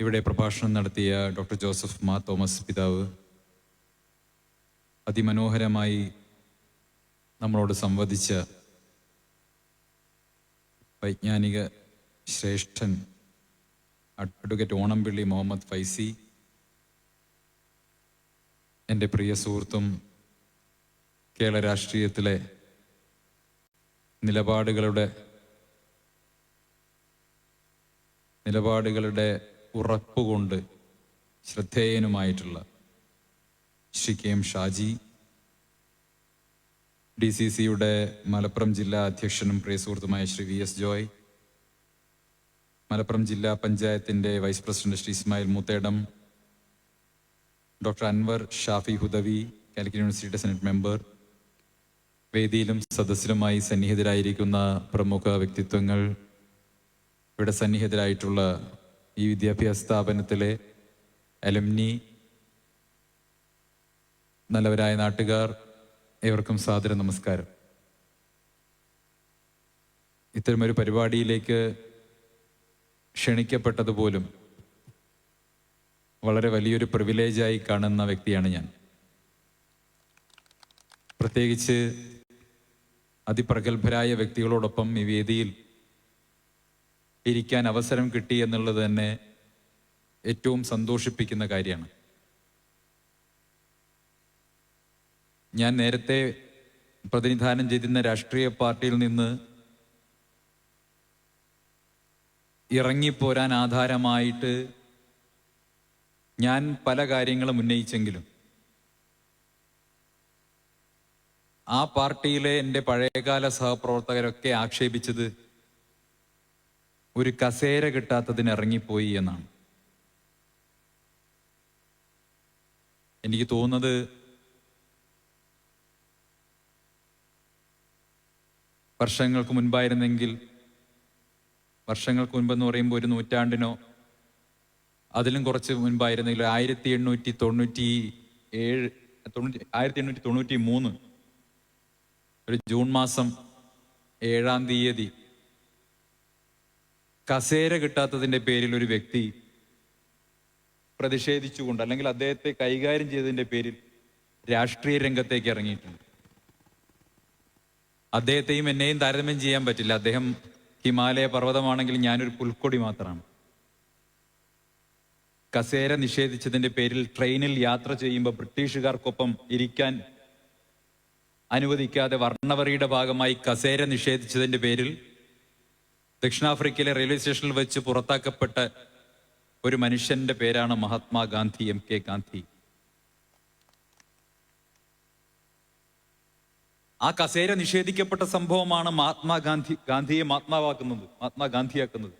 ഇവിടെ പ്രഭാഷണം നടത്തിയ ഡോക്ടർ ജോസഫ് മാ തോമസ് പിതാവ് അതിമനോഹരമായി നമ്മളോട് സംവദിച്ച വൈജ്ഞാനിക ശ്രേഷ്ഠൻ അഡ്വക്കേറ്റ് ഓണംപിള്ളി മുഹമ്മദ് ഫൈസി എന്റെ പ്രിയ സുഹൃത്തും കേരള രാഷ്ട്രീയത്തിലെ നിലപാടുകളുടെ നിലപാടുകളുടെ ഉറപ്പുകൊണ്ട് ശ്രദ്ധേയനുമായിട്ടുള്ള Shri K M Shaji D C സിയുടെ മലപ്പുറം ജില്ലാ അധ്യക്ഷനും പ്രിയ സുഹൃത്തുമായ ശ്രീ വി എസ് ജോയ് മലപ്പുറം ജില്ലാ പഞ്ചായത്തിന്റെ vice president Shri Ismail Muthedam doctor Anwar Shafi Hudawi Calicut യൂണിവേഴ്സിറ്റിയുടെ സെനറ്റ് മെമ്പർ വേദിയിലും സദസ്സിലുമായി സന്നിഹിതരായിരിക്കുന്ന പ്രമുഖ വ്യക്തിത്വങ്ങൾ ഇവിടെ സന്നിഹിതരായിട്ടുള്ള ഈ വിദ്യാഭ്യാസ സ്ഥാപനത്തിലെ അലംനി നല്ലവരായ നാട്ടുകാർ ഏവർക്കും സാദര നമസ്കാരം. ഇത്തരമൊരു പരിപാടിയിലേക്ക് ക്ഷണിക്കപ്പെട്ടതുപോലും വളരെ വലിയൊരു പ്രിവിലേജായി കാണുന്ന വ്യക്തിയാണ് ഞാൻ. പ്രത്യേകിച്ച് അതിപ്രഗത്ഭരായ വ്യക്തികളോടൊപ്പം ഈ വേദിയിൽ ഇരിക്കാൻ അവസരം കിട്ടി എന്നുള്ളത് തന്നെ ഏറ്റവും സന്തോഷിപ്പിക്കുന്ന കാര്യമാണ്. ഞാൻ നേരത്തെ പ്രതിനിധാനം ചെയ്തിരുന്ന രാഷ്ട്രീയ പാർട്ടിയിൽ നിന്ന് ഇറങ്ങിപ്പോരാൻ ആധാരമായിട്ട് ഞാൻ പല കാര്യങ്ങളും ഉന്നയിച്ചെങ്കിലും ആ പാർട്ടിയിലെ എന്റെ പഴയകാല സഹപ്രവർത്തകരൊക്കെ ആക്ഷേപിച്ചത് ഒരു കസേര കിട്ടാത്തതിന് ഇറങ്ങിപ്പോയി എന്നാണ്. എനിക്ക് തോന്നുന്നത് വർഷങ്ങൾക്ക് മുൻപായിരുന്നെങ്കിൽ വർഷങ്ങൾക്ക് മുൻപെന്ന് പറയുമ്പോൾ ഒരു നൂറ്റാണ്ടിനോ അതിലും കുറച്ച് മുൻപായിരുന്നെങ്കിൽ ആയിരത്തി എണ്ണൂറ്റി തൊണ്ണൂറ്റി ഏഴ് തൊണ്ണൂറ്റി ആയിരത്തി എണ്ണൂറ്റി തൊണ്ണൂറ്റി മൂന്ന് ഒരു ജൂൺ മാസം ഏഴാം തീയതി കസേര കിട്ടാത്തതിന്റെ പേരിൽ ഒരു വ്യക്തി പ്രതിഷേധിച്ചുകൊണ്ട് അല്ലെങ്കിൽ അദ്ദേഹത്തെ കൈകാര്യം ചെയ്തതിന്റെ പേരിൽ രാഷ്ട്രീയ രംഗത്തേക്ക് ഇറങ്ങിയിട്ടുണ്ട്. അദ്ദേഹത്തെയും എന്നെയും താരതമ്യം ചെയ്യാൻ പറ്റില്ല. അദ്ദേഹം ഹിമാലയ പർവതമാണെങ്കിൽ ഞാനൊരു പുൽക്കൊടി മാത്രമാണ്. കസേര നിഷേധിച്ചതിന്റെ പേരിൽ ട്രെയിനിൽ യാത്ര ചെയ്യുമ്പോൾ ബ്രിട്ടീഷുകാർക്കൊപ്പം ഇരിക്കാൻ അനുവദിക്കാതെ വർണവറിയുടെ ഭാഗമായി കസേര നിഷേധിച്ചതിന്റെ പേരിൽ ദക്ഷിണാഫ്രിക്കയിലെ റെയിൽവേ സ്റ്റേഷനിൽ വെച്ച് പുറത്താക്കപ്പെട്ട ഒരു മനുഷ്യന്റെ പേരാണ് മഹാത്മാഗാന്ധി എം. കെ. ഗാന്ധി. ആ കസേര നിഷേധിക്കപ്പെട്ട സംഭവമാണ് മഹാത്മാഗാന്ധി ഗാന്ധിയെ മഹാത്മാവാക്കുന്നത് മഹാത്മാഗാന്ധിയാക്കുന്നത്.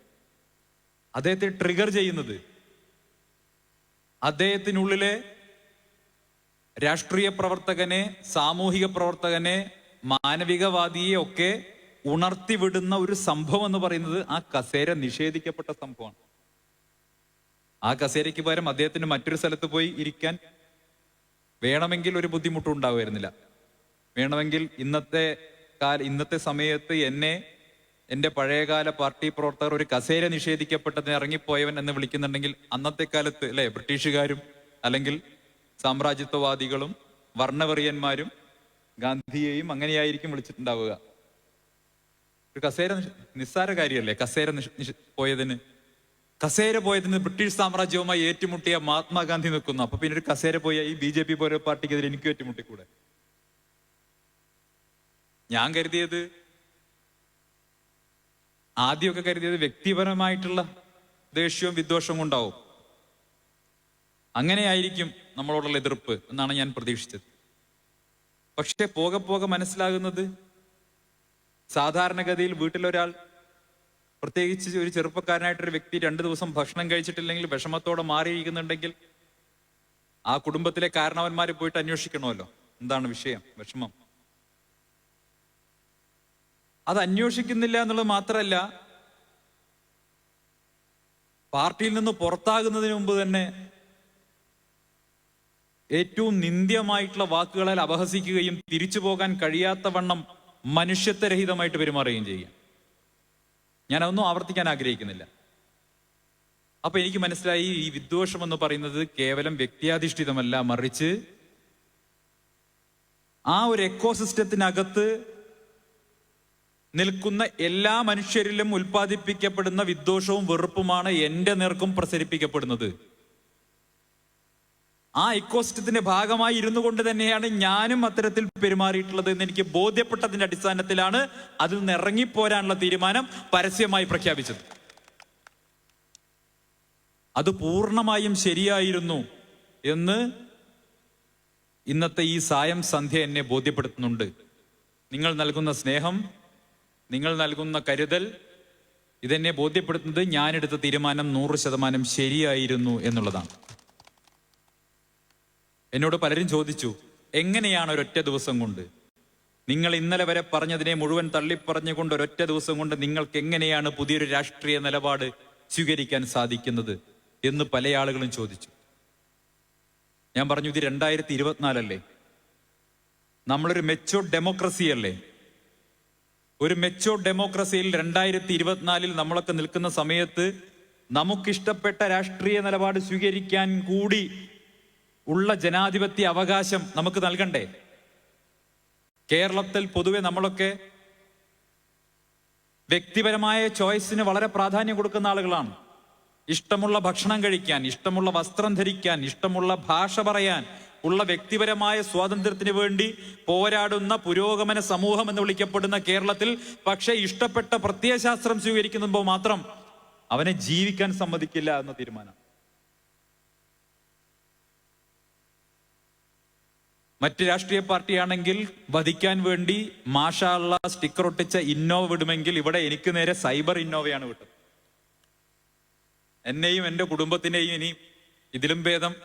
അദ്ദേഹത്തെ ട്രിഗർ ചെയ്യുന്നത് അദ്ദേഹത്തിനുള്ളിലെ രാഷ്ട്രീയ പ്രവർത്തകനെ സാമൂഹിക പ്രവർത്തകനെ മാനവികവാദിയെ ഒക്കെ ഉണർത്തിവിടുന്ന ഒരു സംഭവം എന്ന് പറയുന്നത് ആ കസേര നിഷേധിക്കപ്പെട്ട സംഭവമാണ്. ആ കസേരയ്ക്ക് പകരം അദ്ദേഹത്തിന് മറ്റൊരു സ്ഥലത്ത് പോയി ഇരിക്കാൻ വേണമെങ്കിൽ ഒരു ബുദ്ധിമുട്ടും ഉണ്ടാവുമായിരുന്നില്ല. വേണമെങ്കിൽ ഇന്നത്തെ കാല ഇന്നത്തെ സമയത്ത് എന്നെ എന്റെ പഴയകാല പാർട്ടി പ്രവർത്തകർ ഒരു കസേര നിഷേധിക്കപ്പെട്ടതിന് ഇറങ്ങിപ്പോയവൻ എന്ന് വിളിക്കുന്നുണ്ടെങ്കിൽ അന്നത്തെ കാലത്ത് അല്ലെ ബ്രിട്ടീഷുകാരും അല്ലെങ്കിൽ സാമ്രാജ്യത്വവാദികളും വർണവെറിയന്മാരും ഗാന്ധിയെയും അങ്ങനെയായിരിക്കും വിളിച്ചിട്ടുണ്ടാവുക. ഒരു കസേര നിസ്സാര കാര്യമല്ലേ? കസേര പോയതിന്. കസേര പോയതിന് ബ്രിട്ടീഷ് സാമ്രാജ്യവുമായി ഏറ്റുമുട്ടിയ മഹാത്മാഗാന്ധി നിൽക്കുന്നു. അപ്പൊ പിന്നെ ഒരു കസേര പോയ ഈ ബി ജെ പി പോലെ പാർട്ടിക്കെതിരെ എനിക്ക് ഏറ്റുമുട്ടിക്കൂടെ? ഞാൻ കരുതിയത് ആദ്യമൊക്കെ കരുതിയത് വ്യക്തിപരമായിട്ടുള്ള ദേഷ്യവും വിദ്വേഷവും ഉണ്ടാവും. അങ്ങനെയായിരിക്കും നമ്മളോടുള്ള എതിർപ്പ് എന്നാണ് ഞാൻ പ്രതീക്ഷിച്ചത്. പക്ഷെ പോകെ പോകെ മനസ്സിലാകുന്നത് സാധാരണഗതിയിൽ വീട്ടിലൊരാൾ പ്രത്യേകിച്ച് ഒരു ചെറുപ്പക്കാരനായിട്ടൊരു വ്യക്തി രണ്ടു ദിവസം ഭക്ഷണം കഴിച്ചിട്ടില്ലെങ്കിൽ വിഷമത്തോടെ മാറിയിരിക്കുന്നുണ്ടെങ്കിൽ ആ കുടുംബത്തിലെ കാരണവന്മാർ പോയിട്ട് അന്വേഷിക്കണമല്ലോ. എന്താണ് വിഷയം? വിഷമം. അത് അന്വേഷിക്കുന്നില്ല എന്നുള്ളത് മാത്രമല്ല പാർട്ടിയിൽ നിന്ന് പുറത്താകുന്നതിന് മുമ്പ് തന്നെ ഏറ്റവും നിന്ദ്യമായിട്ടുള്ള വാക്കുകളാൽ അപഹസിക്കുകയും തിരിച്ചു പോകാൻ കഴിയാത്ത വണ്ണം മനുഷ്യത്വരഹിതമായിട്ട് പെരുമാറുകയും ചെയ്യുക ഞാൻ അതൊന്നും ആവർത്തിക്കാൻ ആഗ്രഹിക്കുന്നില്ല. അപ്പൊ എനിക്ക് മനസ്സിലായി ഈ വിദ്വേഷം എന്ന് പറയുന്നത് കേവലം വ്യക്തിയാധിഷ്ഠിതമല്ല മറിച്ച് ആ ഒരു എക്കോസിസ്റ്റത്തിനകത്ത് നിൽക്കുന്ന എല്ലാ മനുഷ്യരിലും ഉൽപ്പാദിപ്പിക്കപ്പെടുന്ന വിദ്വേഷവും വെറുപ്പുമാണ് എന്റെ നേർക്കും പ്രസരിപ്പിക്കപ്പെടുന്നത്. ആ ഇക്കോസിസ്റ്റത്തിന്റെ ഭാഗമായി ഇരുന്നു കൊണ്ട് തന്നെയാണ് ഞാനും അത്തരത്തിൽ പെരുമാറിയിട്ടുള്ളത് എന്ന് എനിക്ക് ബോധ്യപ്പെട്ടതിന്റെ അടിസ്ഥാനത്തിലാണ് അതിൽ നിന്ന് ഇറങ്ങിപ്പോരാനുള്ള തീരുമാനം പരസ്യമായി പ്രഖ്യാപിച്ചത്. അത് പൂർണമായും ശരിയായിരുന്നു എന്ന് ഇന്നത്തെ ഈ സായം സന്ധ്യ എന്നെ ബോധ്യപ്പെടുത്തുന്നുണ്ട്. നിങ്ങൾ നൽകുന്ന സ്നേഹം നിങ്ങൾ നൽകുന്ന കരുതൽ ഇതെന്നെ ബോധ്യപ്പെടുത്തുന്നത് ഞാനെടുത്ത തീരുമാനം നൂറ് ശതമാനം ശരിയായിരുന്നു എന്നുള്ളതാണ്. എന്നോട് പലരും ചോദിച്ചു എങ്ങനെയാണ് ഒരൊറ്റ ദിവസം കൊണ്ട്? നിങ്ങൾ ഇന്നലെ വരെ പറഞ്ഞതിനെ മുഴുവൻ തള്ളിപ്പറഞ്ഞുകൊണ്ട് ഒരൊറ്റ ദിവസം കൊണ്ട് നിങ്ങൾക്ക് എങ്ങനെയാണ് പുതിയൊരു രാഷ്ട്രീയ നിലപാട് സ്വീകരിക്കാൻ സാധിക്കുന്നത് എന്ന് പല ആളുകളും ചോദിച്ചു. ഞാൻ പറഞ്ഞു ഇത് രണ്ടായിരത്തി ഇരുപത്തിനാലല്ലേ നമ്മളൊരു മെച്ചോർ ഡെമോക്രസി അല്ലേ? ഒരു മെച്ചോർ ഡെമോക്രസിയിൽ രണ്ടായിരത്തി ഇരുപത്തിനാലിൽ നമ്മളൊക്കെ നിൽക്കുന്ന സമയത്ത് നമുക്കിഷ്ടപ്പെട്ട രാഷ്ട്രീയ നിലപാട് സ്വീകരിക്കാൻ കൂടി ഉള്ള ജനാധിപത്യ അവകാശം നമുക്ക് നൽകണ്ടേ? കേരളത്തിൽ പൊതുവെ നമ്മളൊക്കെ വ്യക്തിപരമായ ചോയ്സിന് വളരെ പ്രാധാന്യം കൊടുക്കുന്ന ആളുകളാണ്. ഇഷ്ടമുള്ള ഭക്ഷണം കഴിക്കാൻ ഇഷ്ടമുള്ള വസ്ത്രം ധരിക്കാൻ ഇഷ്ടമുള്ള ഭാഷ പറയാൻ ഉള്ള വ്യക്തിപരമായ സ്വാതന്ത്ര്യത്തിന് വേണ്ടി പോരാടുന്ന പുരോഗമന സമൂഹം എന്ന് വിളിക്കപ്പെടുന്ന കേരളത്തിൽ പക്ഷേ ഇഷ്ടപ്പെട്ട പ്രത്യയശാസ്ത്രം സ്വീകരിക്കുമ്പോൾ മാത്രം അവനെ ജീവിക്കാൻ സമ്മതിക്കില്ല എന്ന തീരുമാനം. മറ്റ് രാഷ്ട്രീയ പാർട്ടിയാണെങ്കിൽ വധിക്കാൻ വേണ്ടി മാഷാള്ള സ്റ്റിക്കർ ഒട്ടിച്ച ഇന്നോവ വിടുമെങ്കിൽ ഇവിടെ എനിക്ക് നേരെ സൈബർ ഇന്നോവയാണ് വിട്ടത്. എന്നെയും എന്റെ കുടുംബത്തിനെയും ഇനി ഇതിലും ഭേദം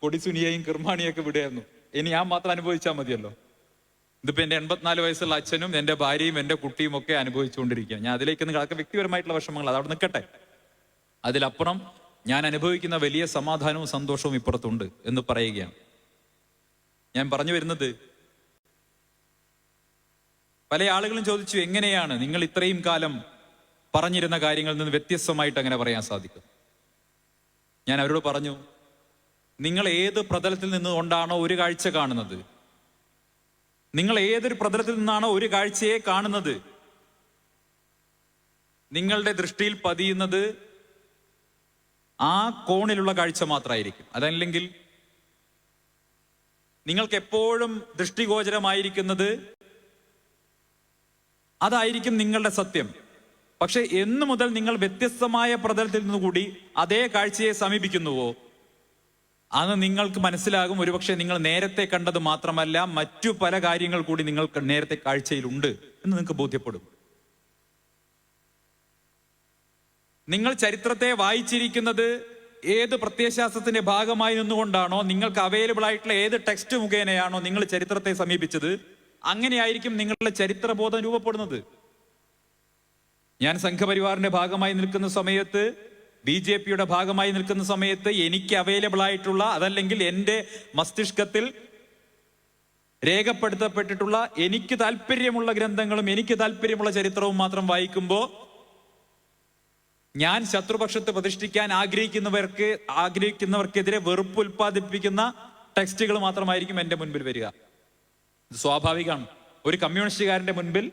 കൊടിസുനിയെയും കിർമാണിയൊക്കെ വിടുമായിരുന്നു ഇനി ഞാൻ മാത്രം അനുഭവിച്ചാൽ മതിയല്ലോ. ഇതിപ്പോ എന്റെ എൺപത്തിനാല് വയസ്സുള്ള അച്ഛനും എന്റെ ഭാര്യയും എന്റെ കുട്ടിയും ഒക്കെ അനുഭവിച്ചുകൊണ്ടിരിക്കുക ഞാൻ അതിലേക്ക് കിടക്കുക വ്യക്തിപരമായിട്ടുള്ള വിഷമങ്ങൾ അതവിടെ നിൽക്കട്ടെ. അതിലപ്പുറം ഞാൻ അനുഭവിക്കുന്ന വലിയ സമാധാനവും സന്തോഷവും ഇപ്പുറത്തുണ്ട് എന്ന് പറയുകയാണ്. ഞാൻ പറഞ്ഞു വരുന്നത്. പല ആളുകളും ചോദിച്ചു എങ്ങനെയാണ് നിങ്ങൾ ഇത്രയും കാലം പറഞ്ഞിരുന്ന കാര്യങ്ങളിൽ നിന്ന് വ്യത്യസ്തമായിട്ട് അങ്ങനെ പറയാൻ സാധിക്കും? ഞാൻ അവരോട് പറഞ്ഞു നിങ്ങൾ ഏത് പ്രതലത്തിൽ നിന്നുകൊണ്ടാണോ ഒരു കാഴ്ച കാണുന്നത്? നിങ്ങൾ ഏതൊരു പ്രതലത്തിൽ നിന്നാണോ ഒരു കാഴ്ചയെ കാണുന്നത്? നിങ്ങളുടെ ദൃഷ്ടിയിൽ പതിയുന്നത് ആ കോണിലുള്ള കാഴ്ച മാത്രമായിരിക്കും. അതല്ലെങ്കിൽ നിങ്ങൾക്ക് എപ്പോഴും ദൃഷ്ടിഗോചരമായിരിക്കുന്നത് അതായിരിക്കും നിങ്ങളുടെ സത്യം. പക്ഷെ എന്നു മുതൽ നിങ്ങൾ വ്യത്യസ്തമായ പ്രതലത്തിൽ നിന്നുകൂടി അതേ കാഴ്ചയെ സമീപിക്കുന്നുവോ? അന്ന് നിങ്ങൾക്ക് മനസ്സിലാകും ഒരുപക്ഷെ നിങ്ങൾ നേരത്തെ കണ്ടത് മാത്രമല്ല മറ്റു പല കാര്യങ്ങൾ കൂടി നിങ്ങൾക്ക് നേരത്തെ കാഴ്ചയിലുണ്ട് എന്ന് നിങ്ങൾക്ക് ബോധ്യപ്പെടും. നിങ്ങൾ ചരിത്രത്തെ വായിച്ചിരിക്കുന്നത് ഏത് പ്രത്യയശാസ്ത്രത്തിന്റെ ഭാഗമായി നിന്നുകൊണ്ടാണോ നിങ്ങൾക്ക് അവൈലബിൾ ആയിട്ടുള്ള ഏത് ടെക്സ്റ്റ് മുഖേനയാണോ നിങ്ങൾ ചരിത്രത്തെ സമീപിച്ചത് അങ്ങനെയായിരിക്കും നിങ്ങളുടെ ചരിത്രബോധം രൂപപ്പെടുന്നത്. ഞാൻ സംഘപരിവാറിന്റെ ഭാഗമായി നിൽക്കുന്ന സമയത്ത് ബി ജെ പിയുടെ ഭാഗമായി നിൽക്കുന്ന സമയത്ത് എനിക്ക് അവൈലബിൾ ആയിട്ടുള്ള അതല്ലെങ്കിൽ എന്റെ മസ്തിഷ്കത്തിൽ രേഖപ്പെടുത്തപ്പെട്ടിട്ടുള്ള എനിക്ക് താല്പര്യമുള്ള ഗ്രന്ഥങ്ങളും എനിക്ക് താല്പര്യമുള്ള ചരിത്രവും മാത്രം വായിക്കുമ്പോൾ ഞാൻ ശത്രുപക്ഷത്ത് പ്രതിഷ്ഠിക്കാൻ ആഗ്രഹിക്കുന്നവർക്ക് ആഗ്രഹിക്കുന്നവർക്കെതിരെ വെറുപ്പ് ഉൽപ്പാദിപ്പിക്കുന്ന ടെക്സ്റ്റുകൾ മാത്രമായിരിക്കും എന്റെ മുൻപിൽ വരിക. സ്വാഭാവികമാണ്. ഒരു കമ്മ്യൂണിസ്റ്റുകാരന്റെ മുൻപിൽ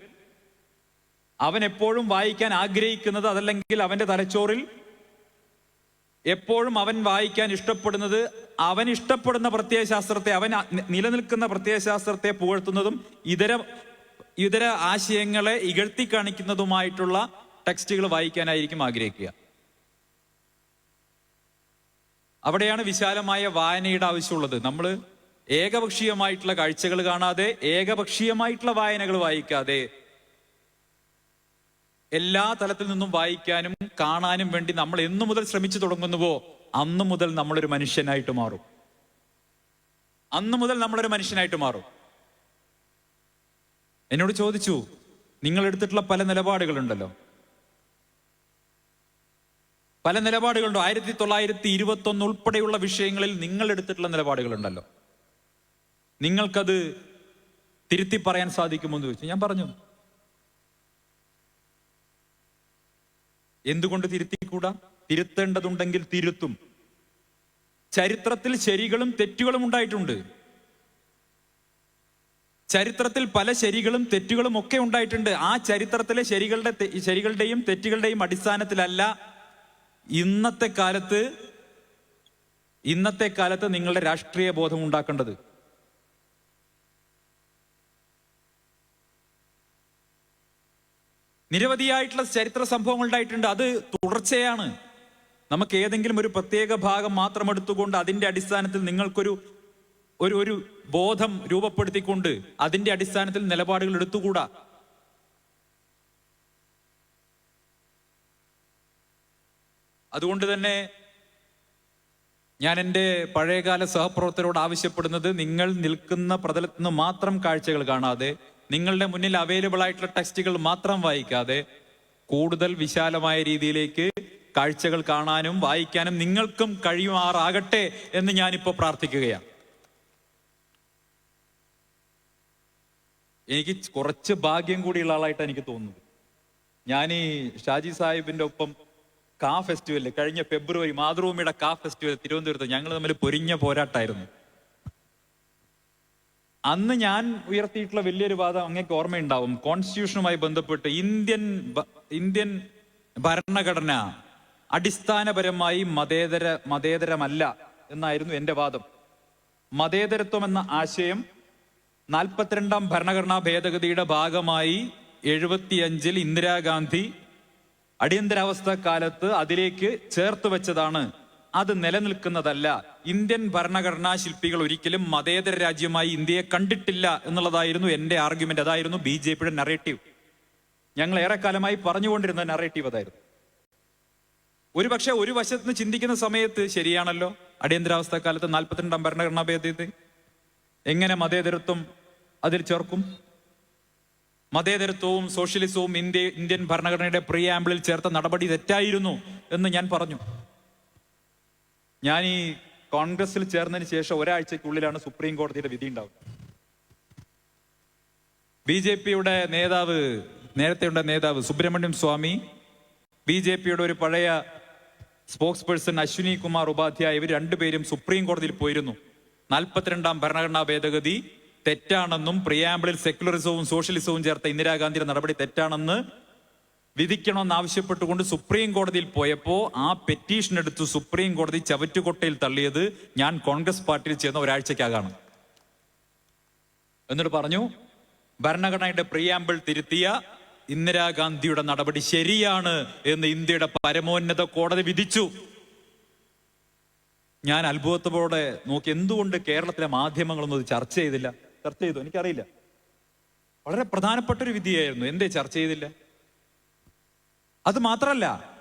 അവൻ എപ്പോഴും വായിക്കാൻ ആഗ്രഹിക്കുന്നത് അതല്ലെങ്കിൽ അവന്റെ തലച്ചോറിൽ എപ്പോഴും അവൻ വായിക്കാൻ ഇഷ്ടപ്പെടുന്നത് അവൻ ഇഷ്ടപ്പെടുന്ന പ്രത്യയശാസ്ത്രത്തെ അവൻ നിലനിൽക്കുന്ന പ്രത്യയശാസ്ത്രത്തെ പുകഴ്ത്തുന്നതും ഇതര ഇതര ആശയങ്ങളെ ഇകഴ്ത്തി കാണിക്കുന്നതുമായിട്ടുള്ള ടെക്സ്റ്റുകൾ വായിക്കാനായിരിക്കും ആഗ്രഹിക്കുക. അവിടെയാണ് വിശാലമായ വായനയുടെ ആവശ്യമുള്ളത്. നമ്മൾ ഏകപക്ഷീയമായിട്ടുള്ള കാഴ്ചകൾ കാണാതെ ഏകപക്ഷീയമായിട്ടുള്ള വായനകൾ വായിക്കാതെ എല്ലാ തലത്തിൽ നിന്നും വായിക്കാനും കാണാനും വേണ്ടി നമ്മൾ എന്നു മുതൽ ശ്രമിച്ചു തുടങ്ങുന്നുവോ അന്നു മുതൽ നമ്മളൊരു മനുഷ്യനായിട്ട് മാറും. അന്നു മുതൽ നമ്മളൊരു മനുഷ്യനായിട്ട് മാറും. എന്നോട് ചോദിച്ചു നിങ്ങൾ എടുത്തിട്ടുള്ള പല നിലപാടുകളുണ്ടല്ലോ? പല നിലപാടുകളുണ്ടോ. ആയിരത്തി തൊള്ളായിരത്തി ഇരുപത്തി ഒന്ന് ഉൾപ്പെടെയുള്ള വിഷയങ്ങളിൽ നിങ്ങൾ എടുത്തിട്ടുള്ള നിലപാടുകളുണ്ടല്ലോ. നിങ്ങൾക്കത് തിരുത്തി പറയാൻ സാധിക്കുമെന്ന് ചോദിച്ചു. ഞാൻ പറഞ്ഞു. എന്തുകൊണ്ട് തിരുത്തിക്കൂടാ? തിരുത്തേണ്ടതുണ്ടെങ്കിൽ തിരുത്തും. ചരിത്രത്തിൽ ശരികളും തെറ്റുകളും ഉണ്ടായിട്ടുണ്ട്. ചരിത്രത്തിൽ പല ശരികളും തെറ്റുകളും ഒക്കെ ഉണ്ടായിട്ടുണ്ട്. ആ ചരിത്രത്തിലെ ശരികളുടെ ശരികളുടെയും തെറ്റുകളുടെയും അടിസ്ഥാനത്തിലല്ല ഇന്നത്തെ കാലത്ത് ഇന്നത്തെ കാലത്ത് നിങ്ങളുടെ രാഷ്ട്രീയ ബോധം ഉണ്ടാക്കേണ്ടത്. നിരവധിയായിട്ടുള്ള ചരിത്ര സംഭവങ്ങൾ ഉണ്ടായിട്ടുണ്ട്. അത് തുടർച്ചയാണ്. നമുക്ക് ഏതെങ്കിലും ഒരു പ്രത്യേക ഭാഗം മാത്രം എടുത്തുകൊണ്ട് അതിന്റെ അടിസ്ഥാനത്തിൽ നിങ്ങൾക്കൊരു ഒരു ഒരു ബോധം രൂപപ്പെടുത്തിക്കൊണ്ട് അതിന്റെ അടിസ്ഥാനത്തിൽ നിലപാടുകൾ എടുത്തുകൂടാ. അതുകൊണ്ട് തന്നെ ഞാൻ എന്റെ പഴയകാല സഹപ്രവർത്തകരോട് ആവശ്യപ്പെടുന്നത് നിങ്ങൾ നിൽക്കുന്ന പ്രതലത്തിൽ നിന്ന് മാത്രം കാഴ്ചകൾ കാണാതെ നിങ്ങളുടെ മുന്നിൽ അവൈലബിൾ ആയിട്ടുള്ള ടെക്സ്റ്റുകൾ മാത്രം വായിക്കാതെ കൂടുതൽ വിശാലമായ രീതിയിലേക്ക് കാഴ്ചകൾ കാണാനും വായിക്കാനും നിങ്ങൾക്കും കഴിയുമാറാകട്ടെ എന്ന് ഞാനിപ്പോൾ പ്രാർത്ഥിക്കുകയാണ്. എനിക്ക് കുറച്ച് ഭാഗ്യം കൂടിയുള്ള ആളായിട്ട് എനിക്ക് തോന്നുന്നത്. ഞാൻ ഈ ഷാജി സാഹിബിന്റെ ഒപ്പം കാ ഫെസ്റ്റിവലിൽ കഴിഞ്ഞ ഫെബ്രുവരി മാതൃഭൂമിയുടെ കാ ഫെസ്റ്റിവൽ തിരുവനന്തപുരത്ത് ഞങ്ങൾ തമ്മിൽ പൊരിഞ്ഞ പോരാട്ടായിരുന്നു. അന്ന് ഞാൻ ഉയർത്തിയിട്ടുള്ള വലിയൊരു വാദം അങ്ങേക്ക് ഓർമ്മയുണ്ടാവും. കോൺസ്റ്റിറ്റ്യൂഷനുമായി ബന്ധപ്പെട്ട് ഇന്ത്യൻ ഇന്ത്യൻ ഭരണഘടന അടിസ്ഥാനപരമായി മതേതര മതേതരമല്ല എന്നായിരുന്നു എന്റെ വാദം. മതേതരത്വം എന്ന ആശയം നാൽപ്പത്തിരണ്ടാം ഭരണഘടനാ ഭേദഗതിയുടെ ഭാഗമായി എഴുപത്തിയഞ്ചിൽ ഇന്ദിരാഗാന്ധി അടിയന്തരാവസ്ഥ കാലത്ത് അതിലേക്ക് ചേർത്ത് വെച്ചതാണ്. അത് നിലനിൽക്കുന്നതല്ല. ഇന്ത്യൻ ഭരണഘടനാ ശില്പികൾ ഒരിക്കലും മതേതര രാജ്യമായി ഇന്ത്യയെ കണ്ടിട്ടില്ല എന്നുള്ളതായിരുന്നു എന്റെ ആർഗ്യുമെന്റ് അതായിരുന്നു ബി ജെ പിയുടെ നറേറ്റീവ് ഞങ്ങൾ ഏറെക്കാലമായി പറഞ്ഞുകൊണ്ടിരുന്ന നറേറ്റീവ് അതായിരുന്നു. ഒരുപക്ഷെ ഒരു വശത്ത് നിന്ന് ചിന്തിക്കുന്ന സമയത്ത് ശരിയാണല്ലോ? അടിയന്തരാവസ്ഥ കാലത്ത് നാൽപ്പത്തിരണ്ടാം ഭരണഘടനാ ഭേദഗതി. എങ്ങനെ മതേതരത്വം അതിൽ ചേർക്കും? മതേതരത്വവും സോഷ്യലിസവും ഇന്ത്യ ഇന്ത്യൻ ഭരണഘടനയുടെ പ്രിയാമ്പിളിൽ ചേർത്ത നടപടി തെറ്റായിരുന്നു എന്ന് ഞാൻ പറഞ്ഞു. ഞാൻ ഈ കോൺഗ്രസിൽ ചേർന്നതിന് ശേഷം ഒരാഴ്ചക്കുള്ളിലാണ് സുപ്രീം കോടതിയുടെ വിധി ഉണ്ടാവുക. ബി ജെ പിയുടെ നേതാവ് നേരത്തെയുള്ള നേതാവ് സുബ്രഹ്മണ്യം സ്വാമി ബി ജെ പിയുടെ ഒരു പഴയ സ്പോക്സ് പേഴ്സൺ അശ്വിനി കുമാർ ഉപാധ്യായ ഇവർ രണ്ടുപേരും സുപ്രീം കോടതിയിൽ പോയിരുന്നു. നാൽപ്പത്തിരണ്ടാം ഭരണഘടനാ ഭേദഗതി തെറ്റാണെന്നും പ്രിയാമ്പിളിൽ സെക്യുലറിസവും സോഷ്യലിസവും ചേർത്ത ഇന്ദിരാഗാന്ധിയുടെ നടപടി തെറ്റാണെന്ന് വിധിക്കണമെന്ന് ആവശ്യപ്പെട്ടുകൊണ്ട് സുപ്രീം കോടതിയിൽ പോയപ്പോൾ ആ പെറ്റീഷൻ എടുത്ത് സുപ്രീം കോടതി ചവറ്റുകൊട്ടയിൽ തള്ളിയത് ഞാൻ കോൺഗ്രസ് പാർട്ടിയിൽ ചേർന്ന ഒരാഴ്ചക്കകാണ് എന്നിട്ട് പറഞ്ഞു ഭരണഘടനയുടെ പ്രിയാമ്പിൾ തിരുത്തിയ ഇന്ദിരാഗാന്ധിയുടെ നടപടി ശരിയാണ് എന്ന് ഇന്ത്യയുടെ പരമോന്നത കോടതി വിധിച്ചു. ഞാൻ അത്ഭുതത്തോടെ നോക്കി എന്തുകൊണ്ട് കേരളത്തിലെ മാധ്യമങ്ങളൊന്നും അത് ചർച്ച ചെയ്തില്ല? ചർച്ച ചെയ്തു. എനിക്കറിയില്ല. വളരെ പ്രധാനപ്പെട്ട ഒരു വിധിയായിരുന്നു. എന്തേ ചർച്ച ചെയ്തില്ല? അത് മാത്രല്ല.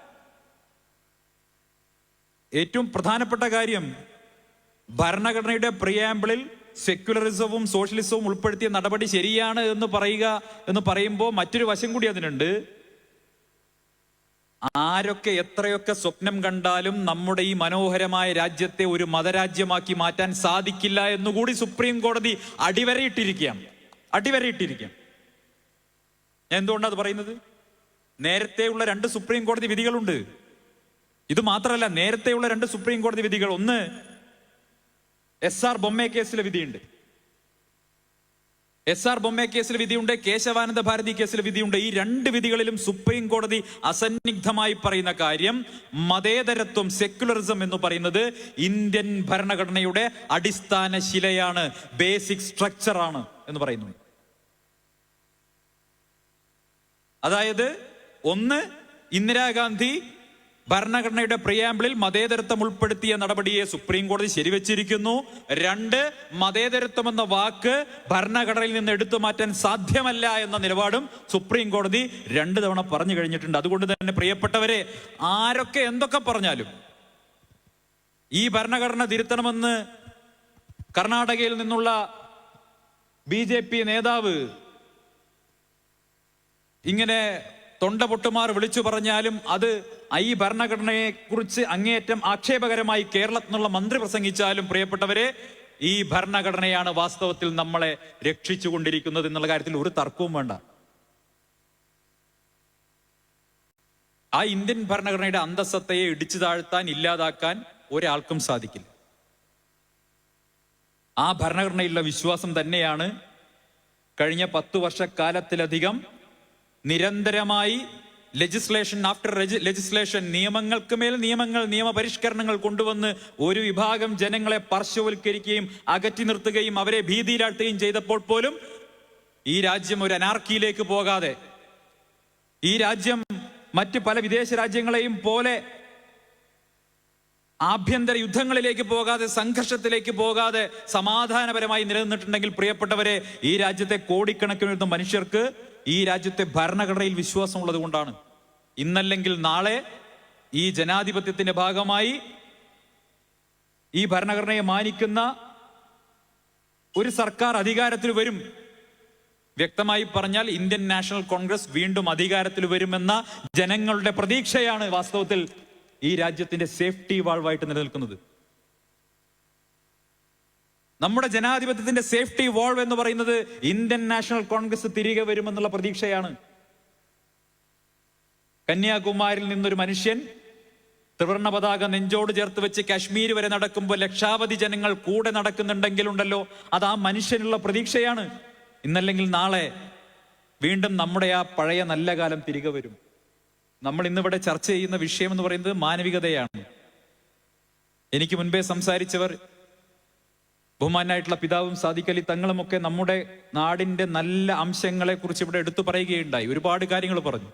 ഏറ്റവും പ്രധാനപ്പെട്ട കാര്യം ഭരണഘടനയുടെ പ്രിയാമ്പിളിൽ സെക്യുലറിസവും സോഷ്യലിസവും ഉൾപ്പെടുത്തിയ നടപടി ശരിയാണ് എന്ന് പറയുക എന്ന് പറയുമ്പോൾ മറ്റൊരു വശം കൂടി അതിനുണ്ട്. ആരൊക്കെ എത്രയൊക്കെ സ്വപ്നം കണ്ടാലും നമ്മുടെ ഈ മനോഹരമായ രാജ്യത്തെ ഒരു മതരാജ്യമാക്കി മാറ്റാൻ സാധിക്കില്ല എന്നുകൂടി സുപ്രീം കോടതി അടിവരയിട്ടിരിക്കുകയാണ്. അടിവരയിട്ടിരിക്കുകയാണ്. എന്തുകൊണ്ടാണ് അത് പറയുന്നത്? നേരത്തെയുള്ള രണ്ട് സുപ്രീം കോടതി വിധികളുണ്ട്. ഇത് മാത്രമല്ല നേരത്തെയുള്ള രണ്ട് സുപ്രീം കോടതി വിധികൾ. ഒന്ന് എസ് ആർ ബൊമ്മ കേസിലെ വിധിയുണ്ട്. എസ് ആർ ബൊമ്മ കേസിൽ വിധിയുണ്ട് കേശവാനന്ദ ഭാരതി കേസിൽ വിധിയുണ്ട്. ഈ രണ്ട് വിധികളിലും സുപ്രീം കോടതി അസന്നിഗ്ധമായി പറയുന്ന കാര്യം മതേതരത്വം സെക്യുലറിസം എന്ന് പറയുന്നത് ഇന്ത്യൻ ഭരണഘടനയുടെ അടിസ്ഥാന ശിലയാണ് ബേസിക് സ്ട്രക്ചർ ആണ് എന്ന് പറയുന്നു. അതായത് ഒന്ന് ഇന്ദിരാഗാന്ധി ഭരണഘടനയുടെ പ്രിയാമ്പിളിൽ മതേതരത്വം ഉൾപ്പെടുത്തിയ നടപടിയെ സുപ്രീം കോടതി ശരിവച്ചിരിക്കുന്നു. രണ്ട് മതേതരത്വം എന്ന വാക്ക് ഭരണഘടനയിൽ നിന്ന് എടുത്തു മാറ്റാൻ സാധ്യമല്ല എന്ന നിലപാടും സുപ്രീം കോടതി രണ്ടു തവണ പറഞ്ഞു കഴിഞ്ഞിട്ടുണ്ട്. അതുകൊണ്ട് തന്നെ പ്രിയപ്പെട്ടവരെ ആരൊക്കെ എന്തൊക്കെ പറഞ്ഞാലും ഈ ഭരണഘടന തിരുത്തണമെന്ന് കർണാടകയിൽ നിന്നുള്ള ബി നേതാവ് ഇങ്ങനെ തൊണ്ട പൊട്ടുമാർ വിളിച്ചു പറഞ്ഞാലും അത് ഈ ഭരണഘടനയെ കുറിച്ച് അങ്ങേയറ്റം ആക്ഷേപകരമായി കേരളത്തിനുള്ള മന്ത്രി പ്രസംഗിച്ചാലും പ്രിയപ്പെട്ടവരെ ഈ ഭരണഘടനയാണ് വാസ്തവത്തിൽ നമ്മളെ രക്ഷിച്ചുകൊണ്ടിരിക്കുന്നത് എന്നുള്ള കാര്യത്തിൽ ഒരു തർക്കവും വേണ്ട. ആ ഇന്ത്യൻ ഭരണഘടനയുടെ അന്തസ്സത്തയെ ഇടിച്ചു താഴ്ത്താൻ ഇല്ലാതാക്കാൻ ഒരാൾക്കും സാധിക്കില്ല. ആ ഭരണഘടനയിലുള്ള വിശ്വാസം തന്നെയാണ് കഴിഞ്ഞ പത്തു വർഷക്കാലത്തിലധികം നിരന്തരമായി ലെജിസ്ലേഷൻ ആഫ്റ്റർ ലെജിസ്ലേഷൻ നിയമങ്ങൾക്ക് മേൽ നിയമങ്ങൾ നിയമപരിഷ്കരണങ്ങൾ കൊണ്ടുവന്ന് ഒരു വിഭാഗം ജനങ്ങളെ പാർശ്വവൽക്കരിക്കുകയും അകറ്റി നിർത്തുകയും അവരെ ഭീതിയിലാട്ടുകയും ചെയ്തപ്പോൾ പോലും ഈ രാജ്യം ഒരു അനാർക്കിയിലേക്ക് പോകാതെ ഈ രാജ്യം മറ്റ് പല വിദേശ രാജ്യങ്ങളെയും പോലെ ആഭ്യന്തര യുദ്ധങ്ങളിലേക്ക് പോകാതെ സംഘർഷത്തിലേക്ക് പോകാതെ സമാധാനപരമായി നിലനിന്നിട്ടുണ്ടെങ്കിൽ പ്രിയപ്പെട്ടവരെ ഈ രാജ്യത്തെ കോടിക്കണക്കിന് മനുഷ്യർക്ക് ഈ രാജ്യത്തെ ഭരണഘടനയിൽ വിശ്വാസമുള്ളത് കൊണ്ടാണ്. ഇന്നല്ലെങ്കിൽ നാളെ ഈ ജനാധിപത്യത്തിന്റെ ഭാഗമായി ഈ ഭരണഘടനയെ മാനിക്കുന്ന ഒരു സർക്കാർ അധികാരത്തിൽ വരും. വ്യക്തമായി പറഞ്ഞാൽ ഇന്ത്യൻ നാഷണൽ കോൺഗ്രസ് വീണ്ടും അധികാരത്തിൽ വരുമെന്ന ജനങ്ങളുടെ പ്രതീക്ഷയാണ് വാസ്തവത്തിൽ ഈ രാജ്യത്തിന്റെ സേഫ്റ്റി വാൾവായിട്ട് നിലനിൽക്കുന്നത്. നമ്മുടെ ജനാധിപത്യത്തിന്റെ സേഫ്റ്റി വോൾവ് എന്ന് പറയുന്നത് ഇന്ത്യൻ നാഷണൽ കോൺഗ്രസ് തിരികെ വരുമെന്നുള്ള പ്രതീക്ഷയാണ്. കന്യാകുമാരിൽ നിന്നൊരു മനുഷ്യൻ ത്രിവർണ പതാക നെഞ്ചോട് ചേർത്ത് വെച്ച് കാശ്മീർ വരെ നടക്കുമ്പോൾ ലക്ഷാവധി ജനങ്ങൾ കൂടെ നടക്കുന്നുണ്ടെങ്കിലുണ്ടല്ലോ അത് ആ മനുഷ്യനുള്ള പ്രതീക്ഷയാണ്. ഇന്നല്ലെങ്കിൽ നാളെ വീണ്ടും നമ്മുടെ ആ പഴയ നല്ല കാലം തിരികെ വരും. നമ്മൾ ഇന്നിവിടെ ചർച്ച ചെയ്യുന്ന വിഷയം എന്ന് പറയുന്നത് മാനവികതയാണ്. എനിക്ക് മുൻപേ സംസാരിച്ചവർ ബഹുമാനായിട്ടുള്ള പിതാവും സാദിഖലി തങ്ങളുമൊക്കെ നമ്മുടെ നാടിന്റെ നല്ല അംശങ്ങളെ കുറിച്ച് ഇവിടെ എടുത്തു പറയുകയുണ്ടായി. ഒരുപാട് കാര്യങ്ങൾ പറഞ്ഞു.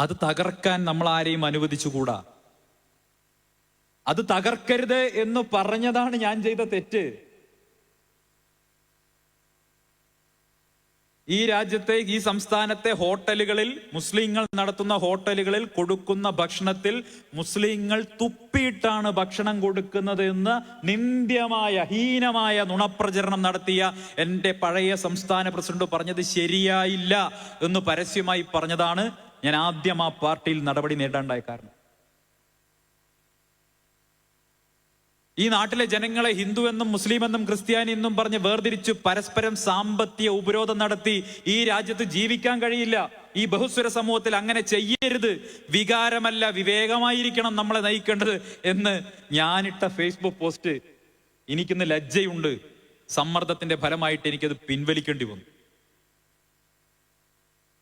അത് തകർക്കാൻ നമ്മൾ ആരെയും അനുവദിച്ചുകൂടാ. അത് തകർക്കരുത് എന്ന് പറഞ്ഞതാണ് ഞാൻ ചെയ്ത തെറ്റ്. ഈ രാജ്യത്തെ ഈ സംസ്ഥാനത്തെ ഹോട്ടലുകളിൽ മുസ്ലിങ്ങൾ നടത്തുന്ന ഹോട്ടലുകളിൽ കൊടുക്കുന്ന ഭക്ഷണത്തിൽ മുസ്ലിങ്ങൾ തുപ്പിയിട്ടാണ് ഭക്ഷണം കൊടുക്കുന്നത് എന്ന് നിന്ദ്യമായ ഹീനമായ നുണപ്രചരണം നടത്തിയ എന്റെ പഴയ സംസ്ഥാന പ്രസിഡന്റ് പറഞ്ഞത് ശരിയായില്ല എന്ന് പരസ്യമായി പറഞ്ഞതാണ് ഞാൻ ആദ്യം ആ പാർട്ടിയിൽ നടപടി നേടാണ്ടായ കാരണം. ഈ നാട്ടിലെ ജനങ്ങളെ ഹിന്ദു എന്നും മുസ്ലിം എന്നും ക്രിസ്ത്യാനി എന്നും പറഞ്ഞ് വേർതിരിച്ച് പരസ്പരം സാമ്പത്തിക ഉപരോധം നടത്തി ഈ രാജ്യത്ത് ജീവിക്കാൻ കഴിയില്ല. ഈ ബഹുസ്വര സമൂഹത്തിൽ അങ്ങനെ ചെയ്യരുത്. വികാരമല്ല വിവേകമായിരിക്കണം നമ്മളെ നയിക്കേണ്ടത് എന്ന് ഞാനിട്ട ഫേസ്ബുക്ക് പോസ്റ്റ് എനിക്കിന്ന് ലജ്ജയുണ്ട്. സമ്മർദ്ദത്തിന്റെ ഫലമായിട്ട് എനിക്കത് പിൻവലിക്കേണ്ടി വന്നു.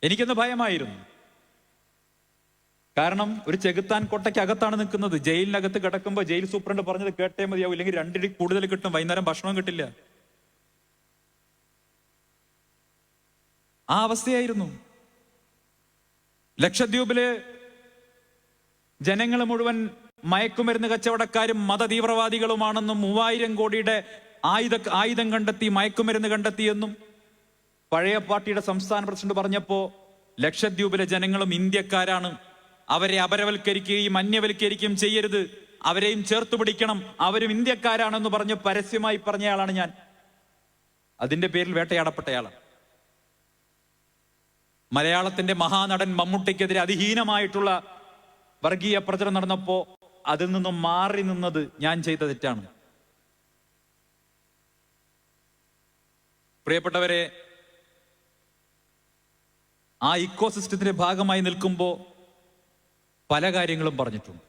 എനിക്കൊന്ന് ഭയമായിരുന്നു. കാരണം ഒരു ചെകുത്താൻ കൊട്ടയ്ക്ക് അകത്താണ് നിൽക്കുന്നത്. ജയിലിനകത്ത് കിടക്കുമ്പോൾ ജയിൽ സൂപ്രണ്ട് പറഞ്ഞത് കേട്ടേ മതിയാവും. ഇല്ലെങ്കിൽ രണ്ടിടി കൂടുതൽ കിട്ടും. വൈകുന്നേരം ഭക്ഷണം കിട്ടില്ല. ആ അവസ്ഥയായിരുന്നു. ലക്ഷദ്വീപിൽ ജനങ്ങൾ മുഴുവൻ മയക്കുമരുന്ന് കച്ചവടക്കാരും മതതീവ്രവാദികളുമാണെന്നും മൂവായിരം കോടിയുടെ ആയുധ ആയുധം കണ്ടെത്തി മയക്കുമരുന്ന് കണ്ടെത്തിയെന്നും പഴയ പാർട്ടിയുടെ സംസ്ഥാന പ്രസിഡന്റ് പറഞ്ഞപ്പോ ലക്ഷദ്വീപിലെ ജനങ്ങളും ഇന്ത്യക്കാരാണ് അവരെ അപരവൽക്കരിക്കുകയും അന്യവൽക്കരിക്കുകയും ചെയ്യരുത്. അവരെയും ചേർത്ത് പിടിക്കണം. അവരും ഇന്ത്യക്കാരാണെന്ന് പറഞ്ഞ് പരസ്യമായി പറഞ്ഞയാളാണ് ഞാൻ. അതിന്റെ പേരിൽ വേട്ടയാടപ്പെട്ടയാളാണ്. മലയാളത്തിന്റെ മഹാനടൻ മമ്മൂട്ടിക്കെതിരെ അതിഹീനമായിട്ടുള്ള വർഗീയ പ്രചരണം നടന്നപ്പോ അതിൽ നിന്നും മാറി നിന്നത് ഞാൻ ചെയ്ത തെറ്റാണ്. പ്രിയപ്പെട്ടവരെ ആ ഇക്കോസിസ്റ്റത്തിന്റെ ഭാഗമായി നിൽക്കുമ്പോൾ പല കാര്യങ്ങളും പറഞ്ഞിട്ടുണ്ട്.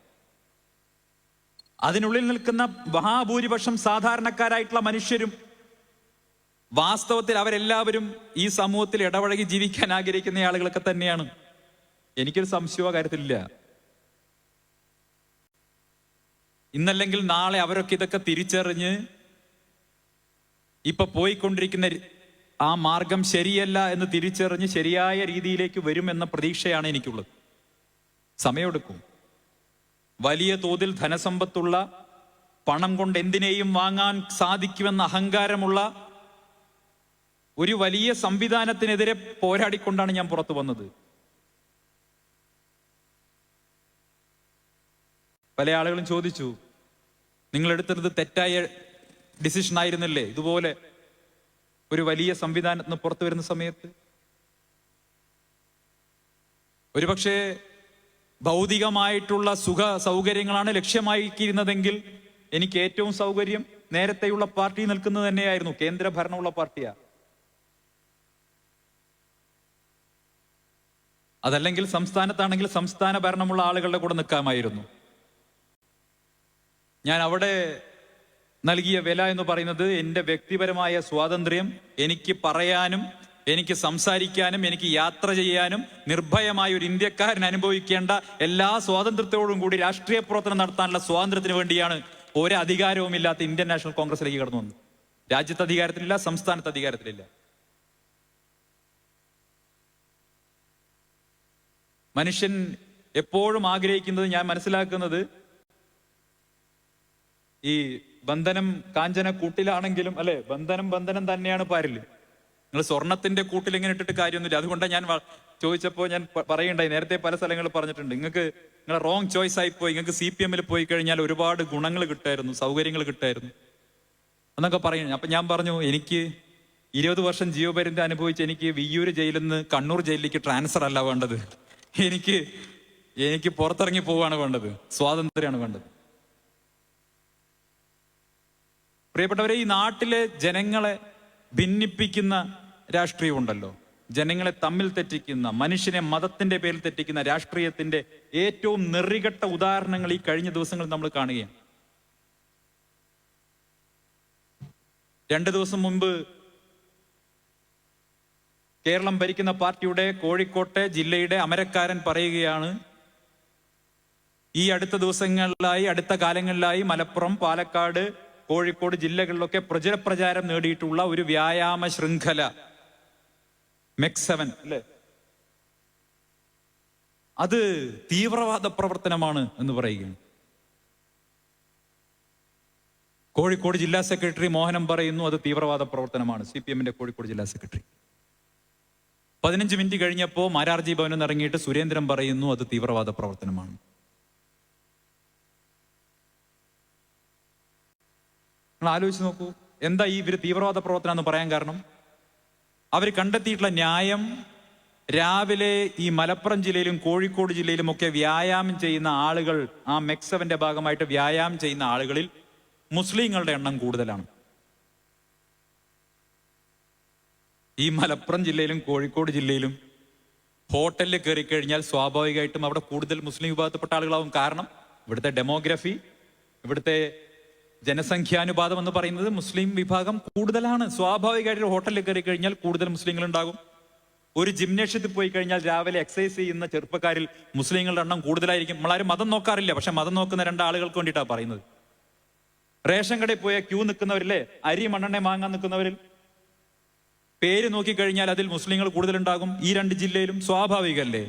അതിനുള്ളിൽ നിൽക്കുന്ന മഹാഭൂരിപക്ഷം സാധാരണക്കാരായിട്ടുള്ള മനുഷ്യരും വാസ്തവത്തിൽ അവരെല്ലാവരും ഈ സമൂഹത്തിൽ ഇടപഴകി ജീവിക്കാൻ ആഗ്രഹിക്കുന്ന ആളുകളൊക്കെ തന്നെയാണ്. എനിക്കൊരു സംശയമോ കാര്യത്തിലില്ല. ഇന്നല്ലെങ്കിൽ നാളെ അവരൊക്കെ ഇതൊക്കെ തിരിച്ചറിഞ്ഞ് ഇപ്പൊ പോയിക്കൊണ്ടിരിക്കുന്ന ആ മാർഗം ശരിയല്ല എന്ന് തിരിച്ചറിഞ്ഞ് ശരിയായ രീതിയിലേക്ക് വരുമെന്ന പ്രതീക്ഷയാണ് എനിക്കുള്ളത്. സമയമെടുക്കും. വലിയ തോതിൽ ധനസമ്പത്തുള്ള പണം കൊണ്ട് എന്തിനേയും വാങ്ങാൻ സാധിക്കുമെന്ന അഹങ്കാരമുള്ള ഒരു വലിയ സംവിധാനത്തിനെതിരെ പോരാടിക്കൊണ്ടാണ് ഞാൻ പുറത്തു വന്നത്. പല ആളുകളും ചോദിച്ചു നിങ്ങൾ എടുത്തത് തെറ്റായ ഡിസിഷൻ ആയിരുന്നില്ലേ? ഇതുപോലെ ഒരു വലിയ സംവിധാനത്തിന് പുറത്തു വരുന്ന സമയത്ത്? ഒരുപക്ഷെ ഭൗതികമായിട്ടുള്ള സുഖ സൗകര്യങ്ങളാണ് ലക്ഷ്യമാക്കിയിരുന്നതെങ്കിൽ എനിക്ക് ഏറ്റവും സൗകര്യം നേരത്തെയുള്ള പാർട്ടി നിൽക്കുന്നത് തന്നെയായിരുന്നു. കേന്ദ്ര ഭരണമുള്ള പാർട്ടിയാ. അതല്ലെങ്കിൽ സംസ്ഥാനത്താണെങ്കിൽ സംസ്ഥാന ഭരണമുള്ള ആളുകളുടെ കൂടെ നിൽക്കാമായിരുന്നു. ഞാൻ അവിടെ നൽകിയ വില എന്ന് പറയുന്നത് എന്റെ വ്യക്തിപരമായ സ്വാതന്ത്ര്യം എനിക്ക് പറയാനും എനിക്ക് സംസാരിക്കാനും എനിക്ക് യാത്ര ചെയ്യാനും നിർഭയമായ ഒരു ഇന്ത്യക്കാരൻ അനുഭവിക്കേണ്ട എല്ലാ സ്വാതന്ത്ര്യത്തോടും കൂടി രാഷ്ട്രീയ പ്രവർത്തനം നടത്താനുള്ള സ്വാതന്ത്ര്യത്തിന് വേണ്ടിയാണ് ഒരു അധികാരവും ഇല്ലാത്ത ഇന്ത്യൻ നാഷണൽ കോൺഗ്രസിലേക്ക് കടന്നു വന്നത്. രാജ്യത്ത് അധികാരത്തിലില്ല സംസ്ഥാനത്ത് അധികാരത്തിലില്ല. മനുഷ്യൻ എപ്പോഴും ആഗ്രഹിക്കുന്നത് ഞാൻ മനസ്സിലാക്കുന്നത് ഈ ബന്ധനം കാഞ്ചന കൂട്ടിലാണെങ്കിലും അല്ലെ? ബന്ധനം ബന്ധനം തന്നെയാണ് പാരിൽ. നിങ്ങൾ സ്വർണത്തിന്റെ കൂട്ടിൽ ഇങ്ങനെ ഇട്ടിട്ട് കാര്യമൊന്നുമില്ല. അതുകൊണ്ടാണ് ഞാൻ ചോദിച്ചപ്പോൾ ഞാൻ പറയണ്ടായി നേരത്തെ പല സ്ഥലങ്ങളിൽ പറഞ്ഞിട്ടുണ്ട്. നിങ്ങൾക്ക് നിങ്ങളെ റോങ് ചോയ്സ് ആയി പോയി നിങ്ങൾക്ക് സി പി എമ്മിൽ പോയി കഴിഞ്ഞാൽ ഒരുപാട് ഗുണങ്ങൾ കിട്ടായിരുന്നു സൗകര്യങ്ങൾ കിട്ടായിരുന്നു എന്നൊക്കെ പറയുന്നു. അപ്പൊ ഞാൻ പറഞ്ഞു എനിക്ക് ഇരുപത് വർഷം ജീവപര്യന്തം അനുഭവിച്ച് എനിക്ക് വിയ്യൂര് ജയിലിൽ നിന്ന് കണ്ണൂർ ജയിലിലേക്ക് ട്രാൻസ്ഫർ അല്ല വേണ്ടത്. എനിക്ക് എനിക്ക് പുറത്തിറങ്ങി പോവാണ് വേണ്ടത്. സ്വാതന്ത്ര്യമാണ് വേണ്ടത്. പ്രിയപ്പെട്ടവരെ ഈ നാട്ടിലെ ജനങ്ങളെ ഭിന്നിപ്പിക്കുന്ന രാഷ്ട്രീയം ഉണ്ടല്ലോ ജനങ്ങളെ തമ്മിൽ തെറ്റിക്കുന്ന മനുഷ്യനെ മതത്തിന്റെ പേരിൽ തെറ്റിക്കുന്ന രാഷ്ട്രീയത്തിന്റെ ഏറ്റവും നെറികെട്ട ഉദാഹരണങ്ങൾ ഈ കഴിഞ്ഞ ദിവസങ്ങളിൽ നമ്മൾ കാണുകയാണ്. രണ്ട് ദിവസം മുമ്പ് കേരളം ഭരിക്കുന്ന പാർട്ടിയുടെ കോഴിക്കോട്ടെ ജില്ലയുടെ അമരക്കാരൻ പറയുകയാണ് ഈ അടുത്ത ദിവസങ്ങളിലായി അടുത്ത കാലങ്ങളിലായി മലപ്പുറം പാലക്കാട് കോഴിക്കോട് ജില്ലകളിലൊക്കെ പ്രചരപ്രചാരം നേടിയിട്ടുള്ള ഒരു വ്യായാമ ശൃംഖല. മെക് സെവൻ അല്ലെ? അത് തീവ്രവാദ പ്രവർത്തനമാണ് എന്ന് പറയുകയാണ്. കോഴിക്കോട് ജില്ലാ സെക്രട്ടറി മോഹനം പറയുന്നു അത് തീവ്രവാദ പ്രവർത്തനമാണ്. സി പി എമ്മിന്റെ കോഴിക്കോട് ജില്ലാ സെക്രട്ടറി. പതിനഞ്ച് മിനിറ്റ് കഴിഞ്ഞപ്പോൾ മാരാർജി ഭവനിൽ നിന്ന് ഇറങ്ങിയിട്ട് സുരേന്ദ്രൻ പറയുന്നു അത് തീവ്രവാദ പ്രവർത്തനമാണ്. നിങ്ങൾ ആലോചിച്ച് നോക്കൂ എന്താ ഈ ഇവർ തീവ്രവാദ പ്രവർത്തനം എന്ന് പറയാൻ കാരണം? അവർ കണ്ടെത്തിയിട്ടുള്ള ന്യായം രാവിലെ ഈ മലപ്പുറം ജില്ലയിലും കോഴിക്കോട് ജില്ലയിലും ഒക്കെ വ്യായാമം ചെയ്യുന്ന ആളുകൾ ആ മെക്സവന്റെ ഭാഗമായിട്ട് വ്യായാമം ചെയ്യുന്ന ആളുകളിൽ മുസ്ലിങ്ങളുടെ എണ്ണം കൂടുതലാണ്. ഈ മലപ്പുറം ജില്ലയിലും കോഴിക്കോട് ജില്ലയിലും ഹോട്ടലിൽ കയറി കഴിഞ്ഞാൽ സ്വാഭാവികമായിട്ടും അവിടെ കൂടുതൽ മുസ്ലിം വിഭാഗത്തിൽപ്പെട്ട ആളുകളാവും. കാരണം ഇവിടുത്തെ ഡെമോഗ്രഫി ഇവിടുത്തെ ജനസംഖ്യാനുപാതം എന്ന് പറയുന്നത് മുസ്ലിം വിഭാഗം കൂടുതലാണ്. സ്വാഭാവികമായിട്ട് ഹോട്ടലിൽ കയറി കഴിഞ്ഞാൽ കൂടുതൽ മുസ്ലിങ്ങൾ ഉണ്ടാകും ഒരു ജിംനേഷ്യത്തിൽ പോയി കഴിഞ്ഞാൽ രാവിലെ എക്സസൈസ് ചെയ്യുന്ന ചെറുപ്പക്കാരിൽ മുസ്ലിങ്ങളുടെ എണ്ണം കൂടുതലായിരിക്കും. നമ്മളാരും മതം നോക്കാറില്ല. പക്ഷെ മതം നോക്കുന്ന രണ്ടാളുകൾക്ക് വേണ്ടിയിട്ടാണ് പറയുന്നത്. റേഷൻ കടയിൽ പോയ ക്യൂ നിൽക്കുന്നവരില്ലേ? അരി മണ്ണെണ്ണ വാങ്ങാൻ നിൽക്കുന്നവരിൽ. പേര് നോക്കിക്കഴിഞ്ഞാൽ അതിൽ മുസ്ലിങ്ങൾ കൂടുതലുണ്ടാകും. ഈ രണ്ട് ജില്ലയിലും സ്വാഭാവികല്ലേ